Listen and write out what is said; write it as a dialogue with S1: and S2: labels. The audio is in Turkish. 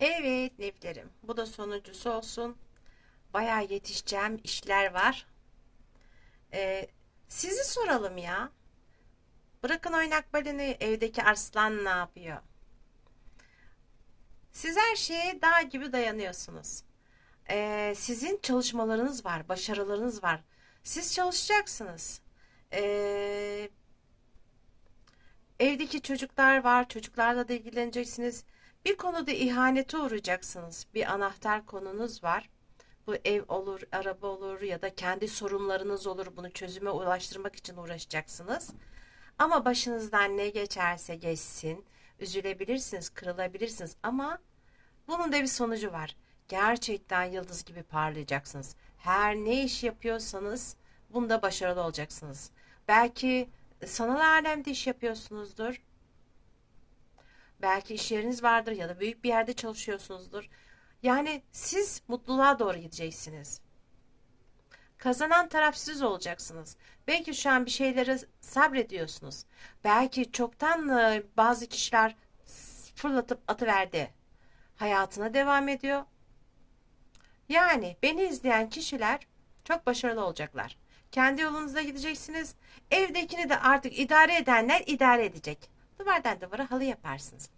S1: Evet Neflerim. Bu da sonuncusu olsun. Bayağı yetişeceğim işler var. Ee, sizi soralım ya. Bırakın oynak balini evdeki arslan ne yapıyor? Siz her şeye dağ gibi dayanıyorsunuz. Ee, sizin çalışmalarınız var, başarılarınız var. Siz çalışacaksınız. Ee, evdeki çocuklar var, çocuklarla da ilgileneceksiniz. Bir konuda ihanete uğrayacaksınız. Bir anahtar konunuz var. Bu ev olur, araba olur ya da kendi sorunlarınız olur. Bunu çözüme ulaştırmak için uğraşacaksınız. Ama başınızdan ne geçerse geçsin, üzülebilirsiniz, kırılabilirsiniz ama bunun da bir sonucu var. Gerçekten yıldız gibi parlayacaksınız. Her ne iş yapıyorsanız bunda başarılı olacaksınız. Belki sanal alemde iş yapıyorsunuzdur. Belki iş yeriniz vardır ya da büyük bir yerde çalışıyorsunuzdur. Yani siz mutluluğa doğru gideceksiniz. Kazanan taraf siz olacaksınız. Belki şu an bir şeylere sabrediyorsunuz. Belki çoktan e, bazı kişiler fırlatıp atıverdi. Hayatına devam ediyor. Yani beni izleyen kişiler çok başarılı olacaklar. Kendi yolunuzda gideceksiniz. Evdekini de artık idare edenler idare edecek. Duvardan duvara halı yaparsınız.